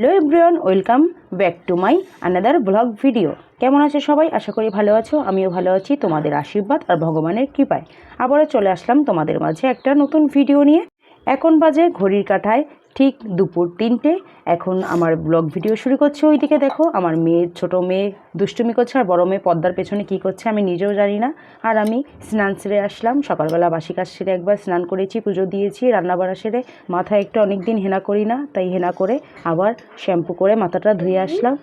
Hello everyone, welcome back to my another blog video. কেমন আছে সবাই? আশা করি ভালো আছো, আমিও ভালো আছি, তোমাদের আশীর্বাদ আর ভগবানের কৃপায়। আবারও চলে আসলাম তোমাদের মাঝে একটা নতুন ভিডিও নিয়ে। এখন বাজে ঘড়ির কাঁটায় ঠিক দুপুর তিনটে। এখন আমার ব্লগ ভিডিও শুরু করছে। ওইদিকে দেখো, আমার মেয়ে, ছোট মেয়ে দুষ্টুমি করছে আর বড় মেয়ে পদ্মার পেছনে কি করছে আমি নিজেও জানি না। আর আমি স্নান সেরে আসলাম। সকালবেলা বাসি কাজ সেরে একবার স্নান করেছি, পুজো দিয়েছি, রান্নাবাড়া সেরে মাথায় একটু অনেক দিন হেনা করি না, তাই হেনা করে আবার শ্যাম্পু করে মাথাটা ধুয়ে আসলাম।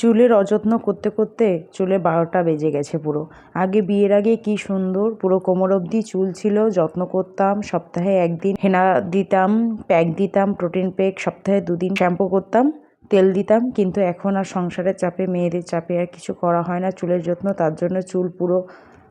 চুলের অযত্ন করতে করতে চুলে বারোটা বেজে গেছে পুরো। আগে বিয়ের আগে কি সুন্দর, পুরো কোমর অবধি চুল ছিল, যত্ন করতাম, সপ্তাহে একদিন হেনা দিতাম, প্যাক দিতাম, প্রোটিন প্যাক, সপ্তাহে দুদিন শ্যাম্পু করতাম, তেল দিতাম, কিন্তু এখন আর সংসারের চাপে, মেয়েদের চাপে আর কিছু করা হয় না চুলের যত্ন, তার জন্য চুল পুরো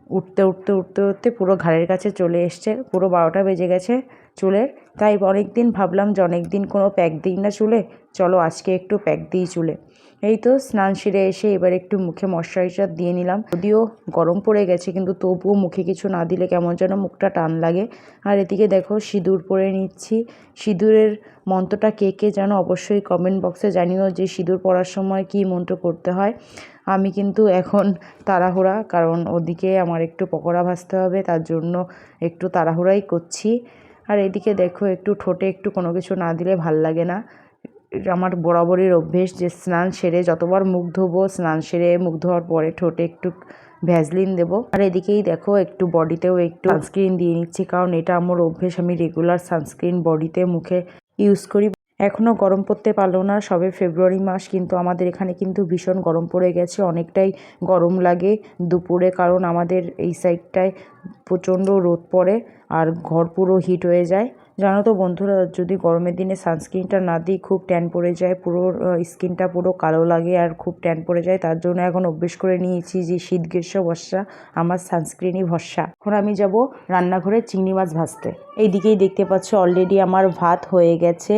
উঠতে উঠতে উঠতে উঠতে পুরো ঘাড়ের কাছে চলে এসছে, পুরো বারোটা বেজে গেছে চুলের। তাই অনেক দিন ভাবলাম যে অনেক দিন কোনো প্যাক দিই না চুলে, চলো আজকে একটু প্যাক দিই চুলে। এই তো স্নান সেরে এসে এবার একটু মুখে ময়শ্চারাইজার দিয়ে নিলাম। যদিও গরম পড়ে গেছে, কিন্তু তবুও মুখে কিছু না দিলে কেমন যেন মুখটা টান লাগে। আর এদিকে দেখো সিঁদুর পরে নিচ্ছি। সিঁদুরের মন্ত্রটা কে কে যেন অবশ্যই কমেন্ট বক্সে জানিও যে সিঁদুর পরার সময় কী মন্ত্র করতে হয়। আমি কিন্তু এখন তাড়াহুড়া, কারণ ওদিকে আমার একটু পকোড়া ভাজতে হবে, তার জন্য একটু তাড়াহুড়াই করছি। আর এদিকে দেখো, একটু ঠোঁটে একটু কোনো কিছু না দিলে ভালো লাগে না। আমার বরাবরের অভ্যেস যে স্নান সেরে যতবার মুখ ধোবো, স্নান সেরে মুখ ধোয়ার পরে ঠোঁটে একটু ভ্যাজলিন দেবো। আর এদিকেই দেখো, একটু বডিতেও একটু সানস্ক্রিন দিয়ে নিচ্ছি, কারণ এটা আমার অভ্যেস, আমি রেগুলার সানস্ক্রিন বডিতে মুখে ইউজ করি। এখনও গরম পড়তে পারল না, সবে ফেব্রুয়ারি মাস, কিন্তু আমাদের এখানে কিন্তু ভীষণ গরম পড়ে গেছে। অনেকটাই গরম লাগে দুপুরে, কারণ আমাদের এই সাইডটায় প্রচণ্ড রোদ পড়ে আর ঘর পুরো হিট হয়ে যায়। জানো তো বন্ধুরা, যদি গরমের দিনে সানস্ক্রিনটা না দিই, খুব ট্যান পড়ে যায়, পুরো স্কিনটা পুরো কালো লাগে আর খুব ট্যান পড়ে যায়। তার জন্য এখন অভ্যেস করে নিয়েছি যে শীত, গ্রীষ্ম, বর্ষা, আমার সানস্ক্রিনই ভরসা। এখন আমি যাব রান্নাঘরে চিংড়ি মাছ ভাজতে। এইদিকেই দেখতে পাচ্ছ অলরেডি আমার ভাত হয়ে গেছে।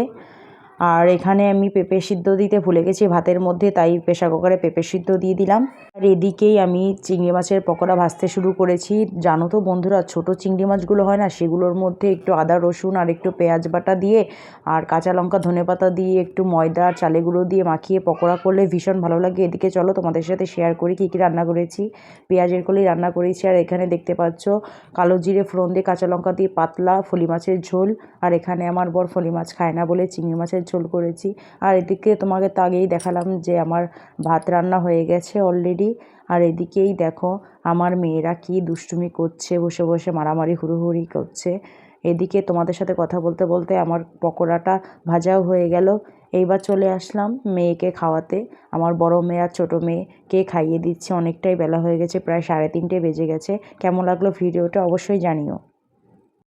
আর এখানে আমি পেঁপে সিদ্ধ দিতে ভুলে গেছি, ভাতের মধ্যে, তাই প্রেশার কুকারে পেঁপে সিদ্ধ দিয়ে দিলাম। আর এদিকেই আমি চিংড়ি মাছের পকোড়া ভাজতে শুরু করেছি। জানো তো বন্ধুরা, ছোট চিংড়ি মাছগুলো হয় না, সেগুলোর মধ্যে একটু আদা, রসুন আর একটু পেঁয়াজ বাটা দিয়ে আর কাঁচা লঙ্কা, ধনে পাতা দিয়ে একটু ময়দা আর চালেগুলো দিয়ে মাখিয়ে পকোড়া করলে ভীষণ ভালো লাগে। এদিকে চলো তোমাদের সাথে শেয়ার করি কী কী রান্না করেছি। পেঁয়াজের কলেই রান্না করেছি আর এখানে দেখতে পাচ্ছ কালো জিরে ফোড়ন দিয়ে কাঁচা লঙ্কা দিয়ে পাতলা, ফলি মাছের ঝোল। আর এখানে আমার বর ফলি মাছ খায় না বলে চিংড়ি মাছের ঝোল করেছি। আর এদিকে তোমাকে তো আগেই দেখালাম যে আমার ভাত রান্না হয়ে গেছে অলরেডি আর এদিকেই দেখো, আমার মেয়েরা কি দুষ্টুমি করছে, বসে বসে মারামারি, হুড়োহুড়ি করছে। এদিকে তোমাদের সাথে কথা বলতে বলতে আমার পকোড়াটা ভাজাও হয়ে গেল। এইবার চলে আসলাম মেয়েকে খাওয়াতে। আমার বড় মেয়ে আর ছোটো মেয়েকে খাইয়ে দিচ্ছে? অনেকটাই বেলা হয়ে গেছে, প্রায় সাড়ে তিনটে বেজে গেছে। কেমন লাগল ভিডিওটা অবশ্যই জানিও।